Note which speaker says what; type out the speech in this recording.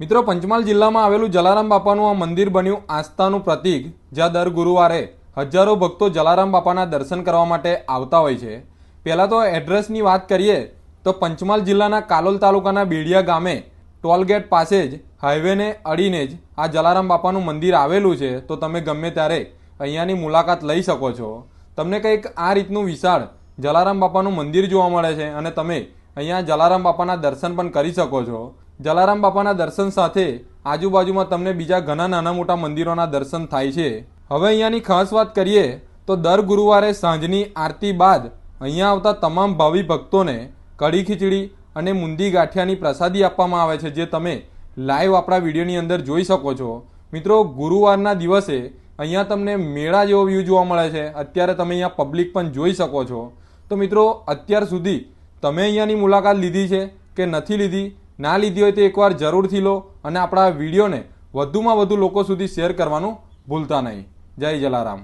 Speaker 1: મિત્રો, પંચમહાલ જિલ્લામાં આવેલું જલારામ બાપાનું આ મંદિર બન્યું આસ્થાનું પ્રતીક, જ્યાં દર ગુરુવારે હજારો ભક્તો જલારામ બાપાના દર્શન કરવા માટે આવતા હોય છે. પહેલાં તો એડ્રેસની વાત કરીએ, તો પંચમહાલ જિલ્લાના કાલોલ તાલુકાના બેડિયા ગામે ટોલગેટ પાસે જ, હાઈવેને અડીને જ આ જલારામ બાપાનું મંદિર આવેલું છે. તો તમે ગમે ત્યારે અહીંયાની મુલાકાત લઈ શકો છો. તમને કંઈક આ રીતનું વિશાળ જલારામ બાપાનું મંદિર જોવા મળે છે અને તમે અહીંયા જલારામ બાપાના દર્શન પણ કરી શકો છો. જલારામ બાપાના દર્શન સાથે આજુબાજુમાં તમને બીજા ઘણા નાના મોટા મંદિરોના દર્શન થાય છે. હવે અહીંયાની ખાસ વાત કરીએ તો દર ગુરુવારે સાંજની આરતી બાદ અહીંયા આવતા તમામ ભાવિ ભક્તોને કઢી ખીચડી અને મુંદી ગાંઠિયાની પ્રસાદી આપવામાં આવે છે, જે તમે લાઈવ આપણા વિડીયોની અંદર જોઈ શકો છો. મિત્રો, ગુરુવારના દિવસે અહીંયા તમને મેળા જેવો વ્યૂ જોવા મળે છે. અત્યારે તમે અહીંયા પબ્લિક પણ જોઈ શકો છો. તો મિત્રો, અત્યાર સુધી તમે અહીંયાની મુલાકાત લીધી છે કે નથી લીધી? ના લીધી હોય તો એકવાર જરૂરથી લો અને આપણા વિડીયોને વધુમાં વધુ લોકો સુધી શેર કરવાનું ભૂલતા નહીં. જય જલારામ.